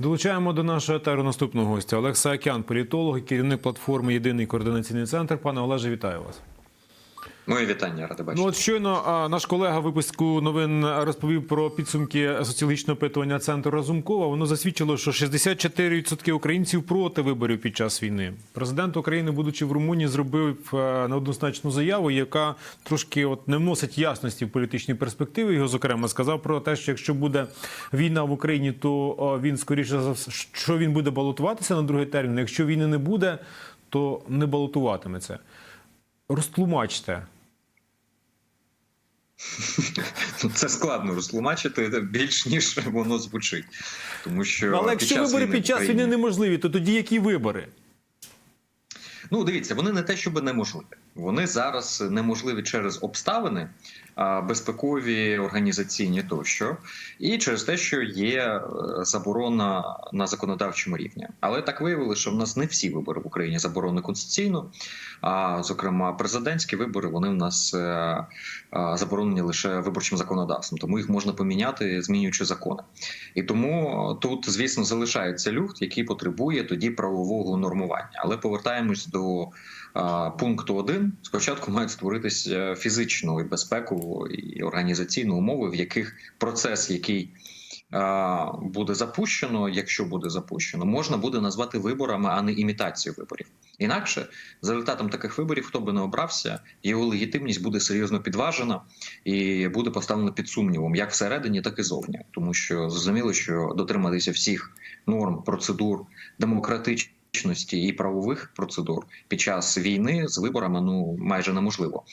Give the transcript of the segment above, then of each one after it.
Долучаємо до нашого етеру наступного гостя Олекса Акян, політолог, керівник платформи Єдиний координаційний центр. Пане Олеже, вітаю вас. Моє вітання, радий бачити. Ну от щойно а, наш колега випуску новин розповів про підсумки соціологічного опитування центру Разумкова. Воно засвідчило, що 64% українців проти виборів під час війни. Президент України, будучи в Румунії, зробив неоднозначну заяву, яка трошки от не вносить ясності в політичні перспективи. Його зокрема сказав про те, що якщо буде війна в Україні, то він скоріше за все, що він буде балотуватися на другий термін. Якщо війни не буде, то не балотуватиметься. Розтлумачте. Це складно розтлумачити більш ніж воно звучить, тому що Ну, Але якщо вибори під час війни неможливі, то тоді які вибори? Ну, дивіться, вони не те, щоб неможливі. Вони зараз неможливі через обставини безпекові, організаційні тощо, і через те, що є е, заборона на законодавчому рівні. Але так виявилося, що в нас не всі вибори в Україні заборонені конституційно. А зокрема, президентські вибори вони в нас е, е, заборонені лише виборчим законодавством, тому їх можна поміняти, змінюючи закони. І тому тут, звісно, залишається люфт, який потребує тоді правового нормування. Але повертаємось до пункту 1. Спочатку мають створитися фізичну і безпекову і організаційну умови, в яких процес, який буде запущено, якщо буде запущено, можна буде назвати виборами, а не імітацією виборів. Інакше за результатом таких виборів, хто би не обрався, його легітимність буде серйозно підважена і буде поставлено під сумнівом, як всередині, так і зовні, тому що зрозуміло, що дотриматися всіх норм, процедур демократичності і правових процедур під час війни з виборами ну майже неможливо.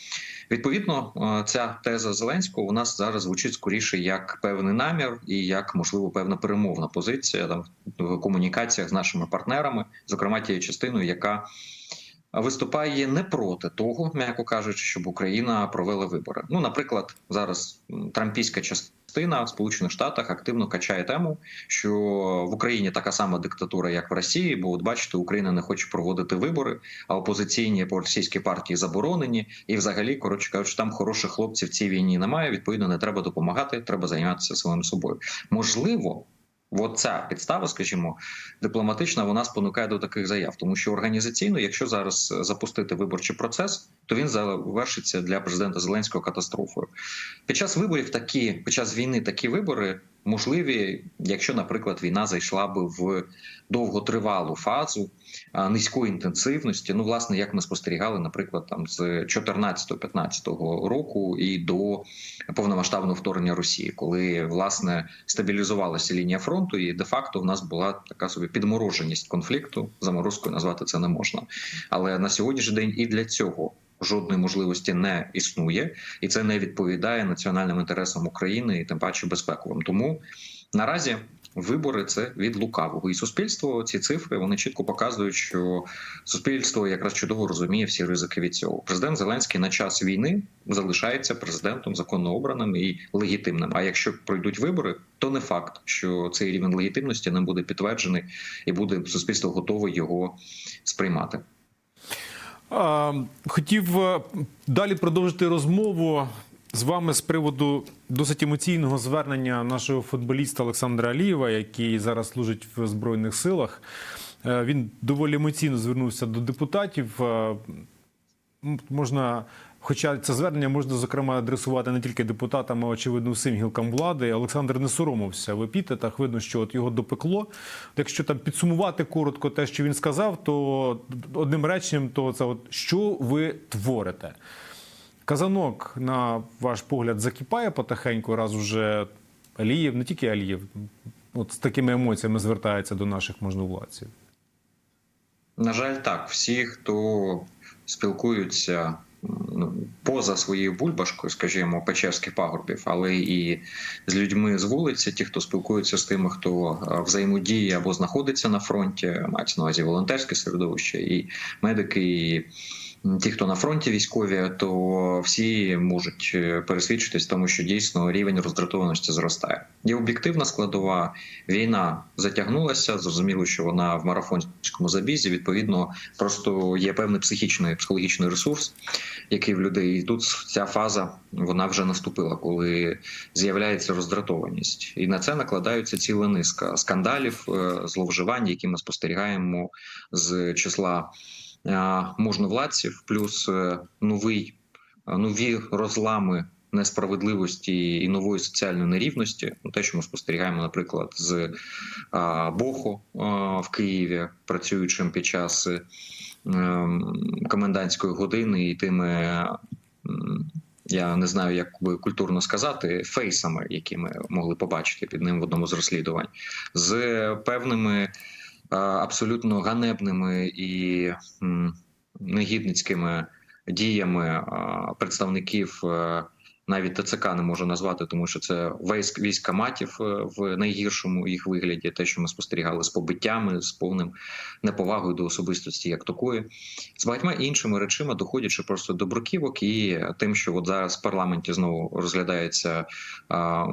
Відповідно, е, ця теза Зеленського у нас зараз звучить скоріше як певний намір і як можливо певна перемовна позиція там в комунікаціях з нашими партнерами, зокрема тією частиною, яка виступає не проти того, м'яко кажучи, щоб Україна провела вибори. Ну, наприклад, зараз трампійська частина в Сполучених Штатах активно качає тему, що в Україні така сама диктатура, як в Росії, бо от бачите, Україна не хоче проводити вибори, а опозиційні по російські партії заборонені. І, взагалі, коротше кажучи, там хороших хлопців в цій війні немає. Відповідно, не треба допомагати, треба займатися своїм собою. Можливо. От ця підстава, скажімо, дипломатична, вона спонукає до таких заяв, тому що організаційно, якщо зараз запустити виборчий процес, то він завершиться для президента Зеленського катастрофою. Під час виборів такі під час війни такі вибори можливі, якщо, наприклад, війна зайшла би в довготривалу фазу низької інтенсивності. Ну, власне, як ми спостерігали, наприклад, там з 14-15 року і до повномасштабного вторгнення Росії, коли власне стабілізувалася лінія фронту, і де-факто в нас була така собі підмороженість конфлікту. Заморозкою назвати це не можна. Але на сьогоднішній день і для цього. Жодної можливості не існує, і це не відповідає національним інтересам України і тим паче безпековим. Тому наразі вибори це від лукавого і суспільство. Ці цифри вони чітко показують, що суспільство якраз чудово розуміє всі ризики від цього. Президент Зеленський на час війни залишається президентом законно обраним і легітимним. А якщо пройдуть вибори, то не факт, що цей рівень легітимності не буде підтверджений і буде суспільство готове його сприймати. Хотів е, далі продовжити розмову з вами з приводу досить емоційного звернення нашого футболіста Олександра Алієва, який зараз служить в Збройних силах. Е, Він доволі емоційно звернувся до депутатів. Можна, хоча це звернення можна зокрема адресувати не тільки депутатам, а очевидно всім гілкам влади. Олександр не соромився в епітетах. Видно, що от його допекло. Якщо там підсумувати коротко те, що він сказав, то одним реченням, то це от що ви творите. Казанок, на ваш погляд, закипає потихеньку, раз уже Алієв, не тільки Алієв, от з такими емоціями звертається до наших можновладців. На жаль, так. Всі, хто спілкуються ну, поза своєю бульбашкою, скажімо, Печерських пагорбів, але і з людьми з вулиці, ті, хто спілкуються з тими, хто е, взаємодіє або знаходиться на фронті, мається на увазі волонтерське середовище, і медики, і ті, хто на фронті військові, то всі можуть е, пересвідчитись, тому що дійсно рівень роздратованості зростає. Є об'єктивна складова. Війна затягнулася. Зрозуміло, що вона в марафонському забізі. Відповідно, просто є певний психічний психологічний ресурс, який в людей і тут ця фаза вона вже наступила, коли з'являється роздратованість, і на це накладаються ціла низка скандалів, е, зловживань, які ми спостерігаємо з числа можновладців, плюс е, новий е, нові розлами. Несправедливості і нової соціальної нерівності, ну те, що ми спостерігаємо, наприклад, з Боху в Києві, працюючим під час е, комендантської години, і тими я не знаю, як би культурно сказати, фейсами, які ми могли побачити під ним в одному з розслідувань, з певними е, абсолютно ганебними і негідницькими діями представників. е, Навіть ТЦК не можу назвати, тому що це військ військоматів е, в найгіршому їх вигляді, те, що ми спостерігали з побиттями, з повним неповагою до особистості як такої, з багатьма іншими речами, доходячи просто до бруківок, і тим, що от зараз в парламенті знову розглядається. а,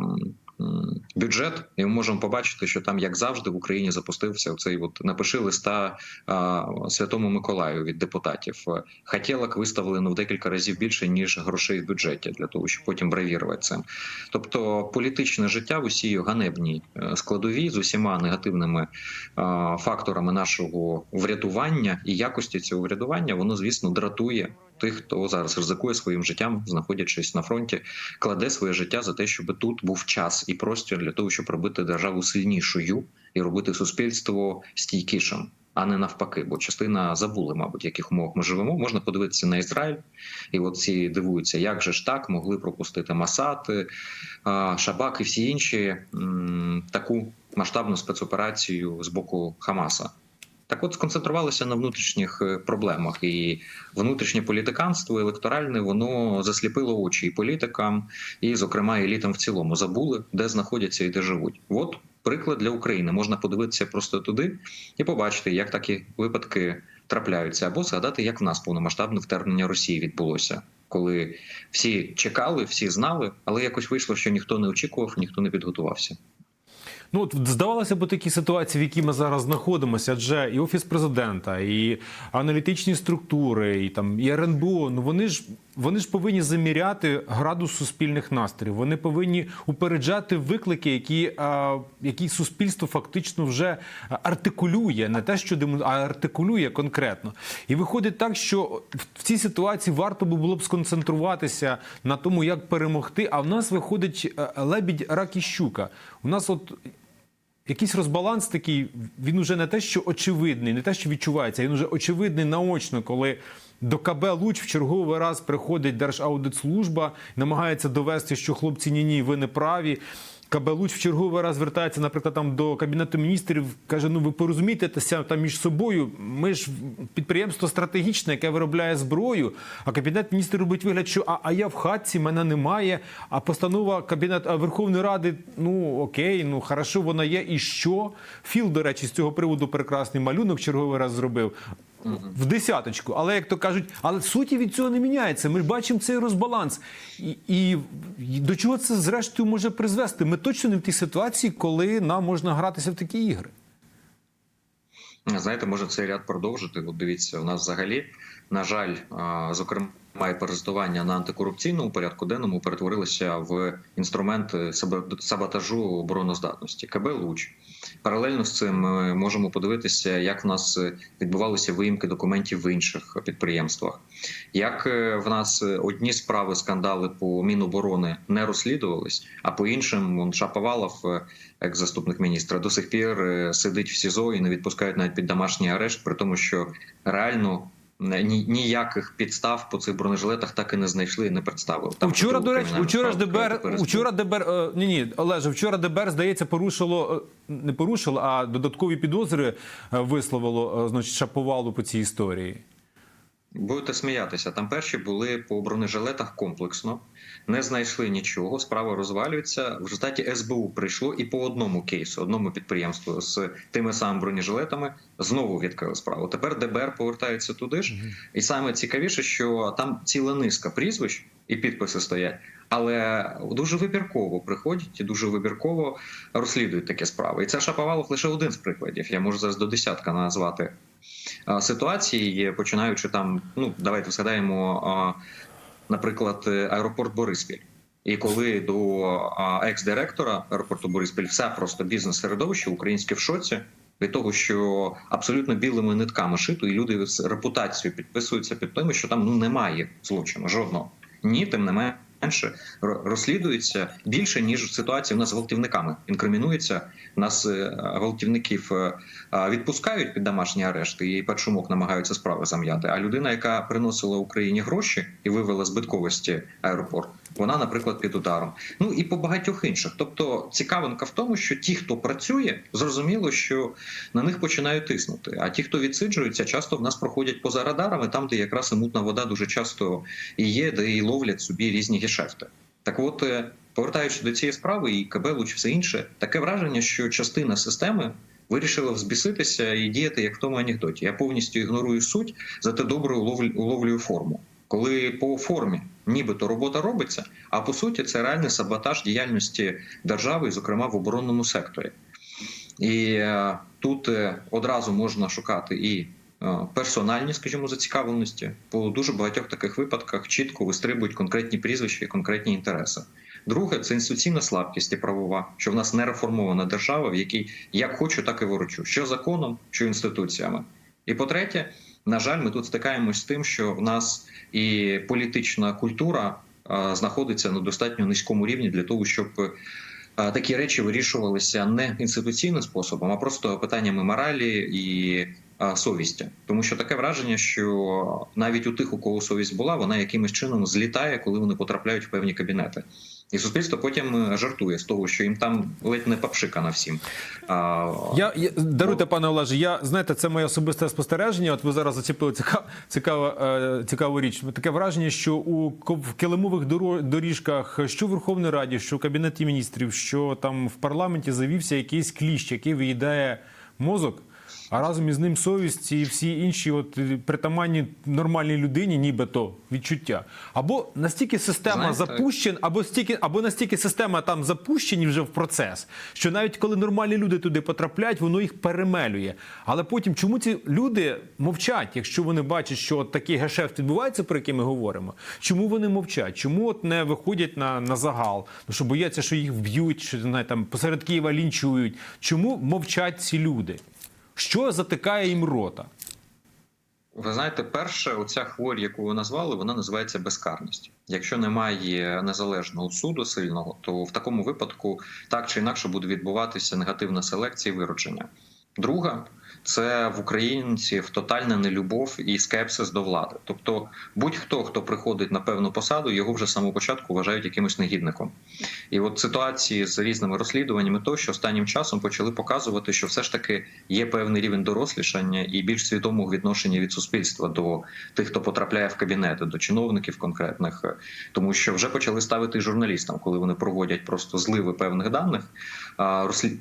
Бюджет, і ми можемо побачити, що там, як завжди, в Україні запустився цей от напиши листа а, Святому Миколаю від депутатів. Хотілок виставлено в декілька разів більше ніж грошей в бюджеті для того, щоб потім бравірувати цим. Тобто політичне життя в усій ганебній е, складовій з усіма негативними е, факторами нашого врядування і якості цього врядування, воно звісно дратує тих, хто зараз ризикує своїм життям, знаходячись на фронті, кладе своє життя за те, щоб тут був час і простір для того, щоб робити державу сильнішою і робити суспільство стійкішим. А не навпаки, бо частина забули, мабуть, в яких умовах ми живемо. Можна подивитися на Ізраїль, і от ці дивуються, як же ж так могли пропустити Масад, е, Шабак і всі інші таку масштабну спецоперацію з боку Хамаса. Так, от сконцентрувалися на внутрішніх е, проблемах, і внутрішнє політиканство електоральне воно засліпило очі і політикам, і, зокрема, елітам в цілому забули, де знаходяться і де живуть. От приклад для України. Можна подивитися просто туди і побачити, як такі випадки трапляються, або згадати, як в нас повномасштабне вторгнення Росії відбулося, коли всі чекали, всі знали, але якось вийшло, що ніхто не очікував, ніхто не підготувався. Ну, от здавалося б, такі ситуації, в якій ми зараз знаходимося, адже і офіс президента, і аналітичні структури, і там і РНБО, ну вони ж вони ж повинні заміряти градус суспільних настроїв. Вони повинні упереджати виклики, які, а, які суспільство фактично вже артикулює, не те, що демон- а артикулює конкретно. І виходить так, що в цій ситуації варто було б сконцентруватися на тому, як перемогти. А в нас виходить е, лебідь, рак і щука. У нас от якийсь розбаланс такий, він уже не те, що очевидний, не те, що відчувається, він уже очевидний наочно, коли до КБ Луч в черговий раз приходить Держаудитслужба, намагається довести, що хлопці ні-ні, ви не праві. КБ Луч в черговий раз звертається, наприклад, там до кабінету міністрів, каже: ну ви порозумієтеся там між собою. Ми ж підприємство стратегічне, яке виробляє зброю. А кабінет міністрів робить вигляд, що а, а я в хатці, мене немає. А постанова кабінет Верховної Ради, ну окей, ну хорошо, вона є. І що? Філ, до речі, з цього приводу прекрасний малюнок черговий раз зробив. В десяточку, але як то кажуть, але суті від цього не міняється. Ми ж бачимо цей розбаланс, і, і, до чого це зрештою може призвести? Ми точно не в тій ситуації, коли нам можна гратися в такі ігри. Знаєте, може цей ряд продовжити. От дивіться, у нас взагалі, на жаль, зокрема, і паразитування на антикорупційному порядку денному перетворилися в інструмент саботажу обороноздатності. КБ Луч. Паралельно з цим ми можемо подивитися, як в нас відбувалися виїмки документів в інших підприємствах, як е, в нас одні справи скандали по Міноборони не розслідувались, а по іншим Шаповалов, е, як заступник міністра, до сих пір е, сидить в СІЗО і не відпускають навіть під домашній арешт, при тому, що реально. Ні, ніяких підстав по цих бронежилетах так і не знайшли і не представили. Там Вчора, до речі, учора вчора ж ДБР, вчора ДБР, е, ні, ні, Олеже, вчора ДБР, здається, порушило, е, не порушило, а додаткові підозри е, висловило, е, значить, Шаповалу по цій історії. Будете сміятися. Там перші були по бронежилетах комплексно, не знайшли нічого. Справа розвалюється. В результаті СБУ прийшло і по одному кейсу, одному підприємству з тими самими бронежилетами знову відкрили справу. Тепер ДБР повертається туди ж, і саме цікавіше, що там ціла низка прізвищ і підписи стоять. Але дуже вибірково приходять і дуже вибірково розслідують такі справи. І це Шаповалов лише один з прикладів. Я можу зараз до десятка назвати а, ситуації, починаючи там. Ну давайте згадаємо, наприклад, аеропорт Бориспіль. І коли до екс-директора аеропорту Бориспіль все просто бізнес-середовище українське в шоці від того, що абсолютно білими нитками шито, і люди з репутацією підписуються під тим, що там ну немає злочину жодного. Ні, тим не менше ро- розслідується більше ніж ситуація у нас з гвалтівниками. Інкримінується нас е, гвалтівників е, відпускають під домашній арешт і під шумок намагаються справи зам'яти. А людина, яка приносила Україні гроші і вивела збитковості аеропорт, вона, наприклад, під ударом. Ну і по багатьох інших. Тобто цікавинка в тому, що ті, хто працює, зрозуміло, що на них починають тиснути. А ті, хто відсиджується, часто в нас проходять поза радарами, там, де якраз і мутна вода дуже часто і є, де і ловлять собі різні гешефти. Так от, е, повертаючись до цієї справи, і КБ луч все інше, таке враження, що частина системи вирішила взбіситися і діяти як в тому анекдоті. Я повністю ігнорую суть, зате добре уловлю- уловлюю форму. Коли по формі нібито робота робиться, а по суті це реальний саботаж діяльності держави, зокрема в оборонному секторі. І е, тут е, одразу можна шукати і е, персональні, скажімо, зацікавленості. По дуже багатьох таких випадках чітко вистрибують конкретні прізвища і конкретні інтереси. Друге, це інституційна слабкість і правова, що в нас не реформована держава, в якій як хочу, так і ворочу, що законом, що інституціями. І по-третє, на жаль, ми тут стикаємось з тим, що в нас і політична культура е, знаходиться на достатньо низькому рівні для того, щоб е, такі речі вирішувалися не інституційним способом, а просто питаннями моралі і е, совісті. Тому що таке враження, що навіть у тих, у кого совість була, вона якимось чином злітає, коли вони потрапляють в певні кабінети. І суспільство потім е, жартує з того, що їм там ледь не попшикано всім. А, Я, я даруйте, пане Олеже. Я знаєте, це моє особисте спостереження. От ви зараз заціпили цікав, цікаву, е, цікаву річ. Таке враження, що у в килимових доріжках, що в Верховній Раді, що в кабінеті міністрів, що там в парламенті завівся якийсь кліщ, який виїдає мозок. А разом із ним совість і всі інші, от е, притаманні нормальній людині, нібито відчуття. Або настільки система запущена, або стільки, або настільки система там запущені вже в процес, що навіть коли нормальні люди туди потрапляють, воно їх перемелює. Але потім чому ці люди мовчать, якщо вони бачать, що от такий гешефт відбувається, про який ми говоримо? Чому вони мовчать? Чому от не виходять на, на загал? Ну що бояться, що їх вб'ють, що не там посеред Києва лінчують? Чому мовчать ці люди? Що затикає їм рота? Ви знаєте, перше, оця хворь, яку ви назвали, вона називається безкарність. Якщо немає незалежного суду сильного, то в такому випадку так чи інакше буде відбуватися негативна селекція і виродження. Друга це в українців тотальна нелюбов і скепсис до влади. Тобто, будь-хто, хто приходить на певну посаду, його вже з самого початку вважають якимось негідником. І от ситуації з різними розслідуваннями, то що останнім часом почали показувати, що все ж таки є певний рівень дорослішання і більш свідомого відношення від суспільства до тих, хто потрапляє в кабінети, до чиновників конкретних, тому що вже почали ставити журналістам, коли вони проводять просто зливи певних даних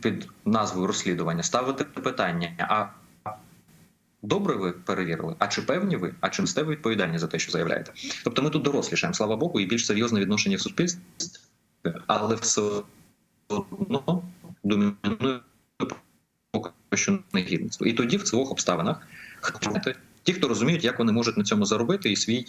під назвою розслідування, ставити питання. А Добре, ви перевірили. А чи певні ви? А чи несте ви відповідальні за те, що заявляєте? Тобто ми тут дорослішаємо, слава Богу, і більш серйозне відношення в суспільстві, але все одно домінує поки що негідництво. І тоді в цих обставинах знаєте, ті, хто розуміють, як вони можуть на цьому заробити і свій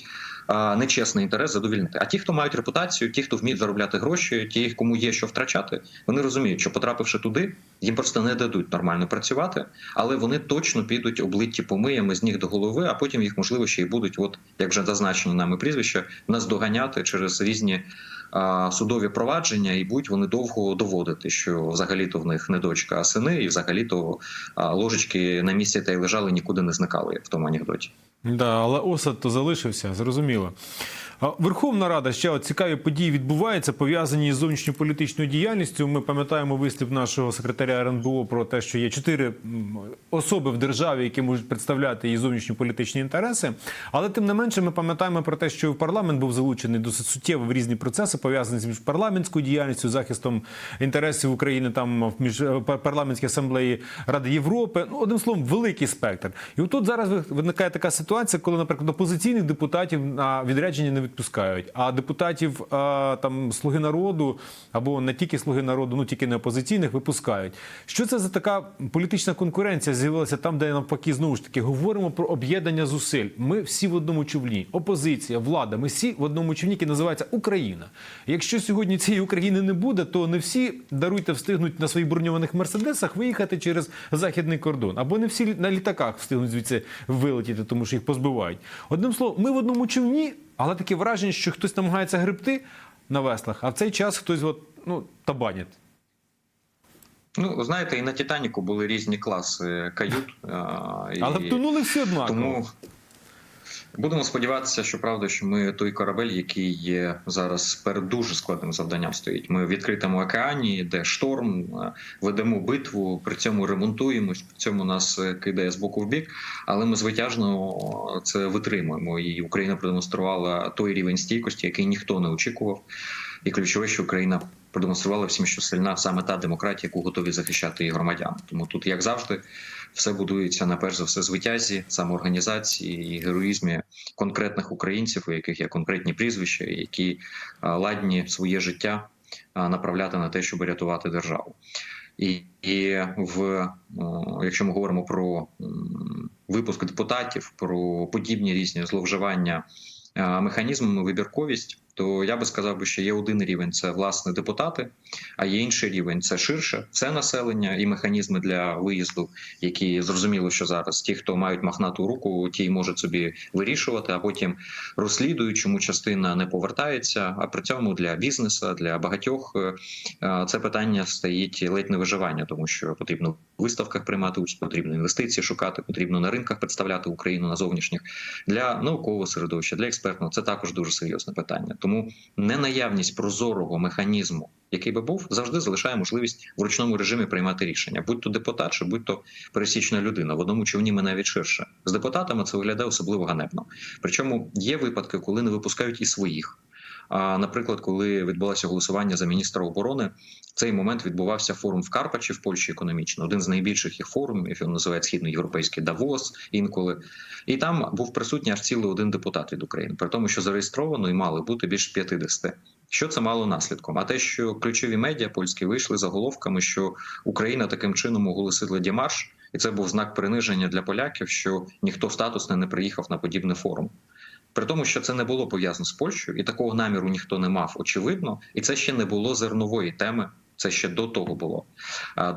а, нечесний інтерес задовільнити. А ті, хто мають репутацію, ті, хто вміють заробляти гроші, ті, кому є що втрачати, вони розуміють, що потрапивши туди, їм просто не дадуть нормально працювати, але вони точно підуть облитті помиями з ніг до голови, а потім їх можливо ще й будуть, от як вже зазначені нами прізвища, наздоганяти через різні судові провадження, і будуть вони довго доводити, що взагалі-то в них не дочка, а сини, і взагалі-то ложечки на місці та й лежали, нікуди не зникали, як в тому анекдоті. Да, але осад то залишився, зрозуміло. Верховна Рада ще цікаві події відбуваються, пов'язані з зовнішньополітичною діяльністю. Ми пам'ятаємо виступ нашого секретаря РНБО про те, що є чотири особи в державі, які можуть представляти її зовнішньополітичні інтереси. Але тим не менше, ми пам'ятаємо про те, що парламент був залучений досить суттєво в різні процеси, пов'язані з міжпарламентською діяльністю, захистом інтересів України там в між е, парламентській асамблеї Ради Європи. Ну, одним словом, великий спектр. І отут зараз ви- виникає така ситуація, коли, наприклад, опозиційних депутатів на відрядження не відпускають, а депутатів там слуги народу або не тільки слуги народу, ну тільки не опозиційних випускають. Що це за така політична конкуренція з'явилася там, де навпаки знову ж таки говоримо про об'єднання зусиль. Ми всі в одному човні, опозиція, влада. Ми всі в одному човні, який називається Україна. Якщо сьогодні цієї України не буде, то не всі даруйте встигнуть на своїх броньованих мерседесах виїхати через західний кордон, або не всі на літаках встигнуть звідси вилетіти, тому що їх позбивають. Одним словом, ми в одному човні, але таке враження, що хтось намагається гребти на веслах, а в цей час хтось от, ну, табанять. Ну, знаєте, і на Титаніку були різні класи кают. а, і Але втонули всі однаково. Тому будемо сподіватися, що правда, що ми той корабель, який є зараз перед дуже складним завданням стоїть. Ми в відкритому океані, де шторм, ведемо битву, при цьому ремонтуємось, при цьому нас е, кидає з боку в бік, але ми звитяжно це витримуємо. І Україна продемонструвала той рівень стійкості, який ніхто не очікував. І ключове, що Україна продемонструвала всім, що сильна саме та демократія, яку готові захищати її громадяни. Тому тут, як завжди, все будується на перш за все звитязі, самоорганізації і героїзмі конкретних українців, у яких є конкретні прізвища, які ладні своє життя направляти на те, щоб рятувати державу. І, і в якщо ми говоримо про випуск депутатів, про подібні різні зловживання механізмами, вибірковість, то я би сказав, що є один рівень це власне депутати, а є інший рівень це ширше, це населення і механізми для виїзду, які зрозуміло, що зараз ті, хто мають махнату руку, ті можуть собі вирішувати, а потім розслідують, чому частина не повертається. А при цьому для бізнесу, для багатьох е, е, це питання стоїть ледь не виживання, тому що потрібно в виставках приймати участь, потрібно інвестиції шукати, потрібно на ринках представляти Україну на зовнішніх для наукового середовища, для експертного. Це також дуже серйозне питання. Тому ненаявність прозорого механізму, який би був, завжди залишає можливість в ручному режимі приймати рішення, будь то депутат, чи будь то пересічна людина. В одному човні ми навіть ширше з депутатами це виглядає особливо ганебно. Причому є випадки, коли не випускають і своїх. А, наприклад, коли відбулося голосування за міністра оборони, в цей момент відбувався форум в Карпачі в Польщі економічно, один з найбільших їх форумів, він називається східноєвропейський Давос інколи. І там був присутній аж цілий один депутат від України, при тому, що зареєстровано і мали бути більше 50. Що це мало наслідком? А те, що ключові медіа польські вийшли заголовками, що Україна таким чином оголосила дімарш, і це був знак приниження для поляків, що ніхто статусний не приїхав на подібний форум. При тому, що це не було пов'язано з Польщею, і такого наміру ніхто не мав, очевидно, і це ще не було зернової теми. Це ще до того було,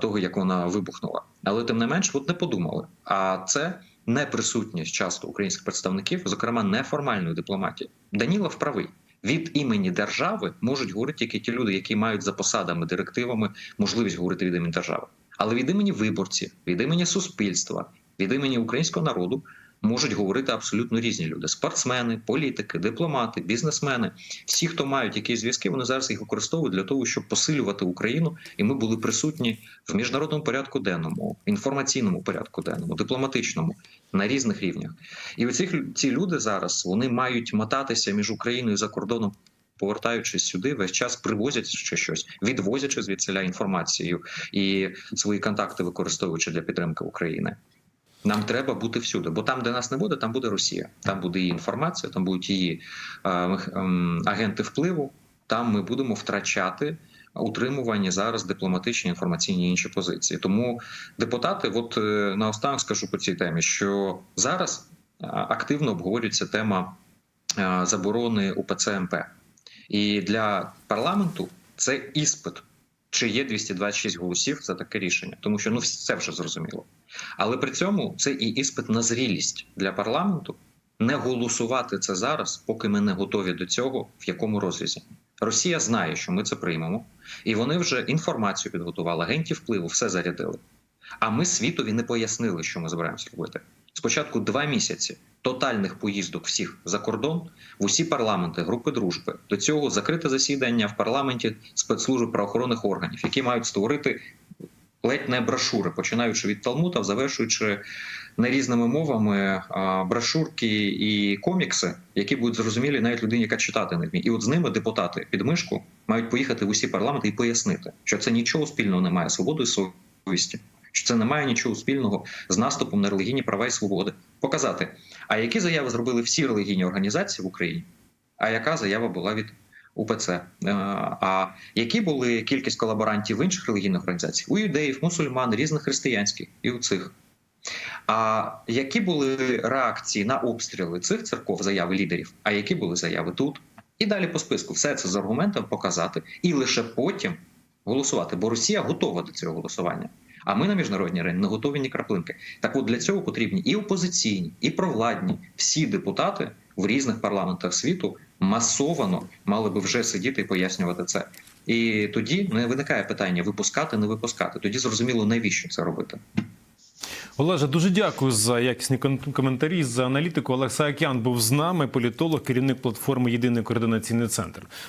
того як вона вибухнула. Але тим не менш, от не подумали. А це неприсутність часто українських представників, зокрема неформальної дипломатії. Данілов правий. Від імені держави можуть говорити тільки ті люди, які мають за посадами, директивами можливість говорити від імені держави. Але від імені виборців, від імені суспільства, від імені українського народу можуть говорити абсолютно різні люди: спортсмени, політики, дипломати, бізнесмени. Всі, хто мають якісь зв'язки, вони зараз їх використовують для того, щоб посилювати Україну, і ми були присутні в міжнародному порядку денному, інформаційному порядку денному, дипломатичному на різних рівнях. І оці ці люди зараз вони мають мотатися між Україною за кордоном. Повертаючись сюди, весь час привозять ще щось, відвозячи звідсиля інформацію і свої контакти використовуючи для підтримки України. Нам треба бути всюди, бо там, де нас не буде, там буде Росія. Там буде її інформація, там будуть її е, е, агенти впливу. Там ми будемо втрачати утримувані зараз дипломатичні інформаційні інші позиції. Тому депутати, от е, наостанок скажу по цій темі, що зараз е, активно обговорюється тема заборони УПЦ МП. І для парламенту це іспит, чи є 226 голосів за таке рішення, тому що ну це вже зрозуміло. Але при цьому це і іспит на зрілість для парламенту не голосувати це зараз, поки ми не готові до цього, в якому розрізі. Росія знає, що ми це приймемо, і вони вже інформацію підготували, агентів впливу, все зарядили. А ми світові не пояснили, що ми збираємося робити. Спочатку два місяці тотальних поїздок всіх за кордон в усі парламенти, групи дружби. До цього закрите засідання в парламенті спецслужб правоохоронних органів, які мають створити ледь не брошури, починаючи від Талмута, завершуючи не різними мовами брошурки і комікси, які будуть зрозумілі навіть людині, яка читати не вміє. І от з ними депутати під мишку мають поїхати в усі парламенти і пояснити, що це нічого спільного не має з свободою совісті, що це не має нічого спільного з наступом на релігійні права і свободи. Показати, а які заяви зробили всі релігійні організації в Україні, а яка заява була від УПЦ? Е, А які були кількість колаборантів в інших релігійних організаціях? У юдеїв, мусульман, різних християнських і у цих. А які були реакції на обстріли цих церков, заяви лідерів? А які були заяви тут? І далі по списку все це з аргументом показати, і лише потім голосувати. Бо Росія готова до цього голосування. А ми на міжнародній арені не готові ні краплинки. Так от для цього потрібні і опозиційні, і провладні всі депутати в різних парламентах світу масовано мали би вже сидіти і пояснювати це. І тоді не виникає питання випускати, не випускати. Тоді зрозуміло, навіщо це робити. Олеже, дуже дякую за якісні коментарі, за аналітику. Олег Саакян був з нами, політолог, керівник платформи Єдиний координаційний центр.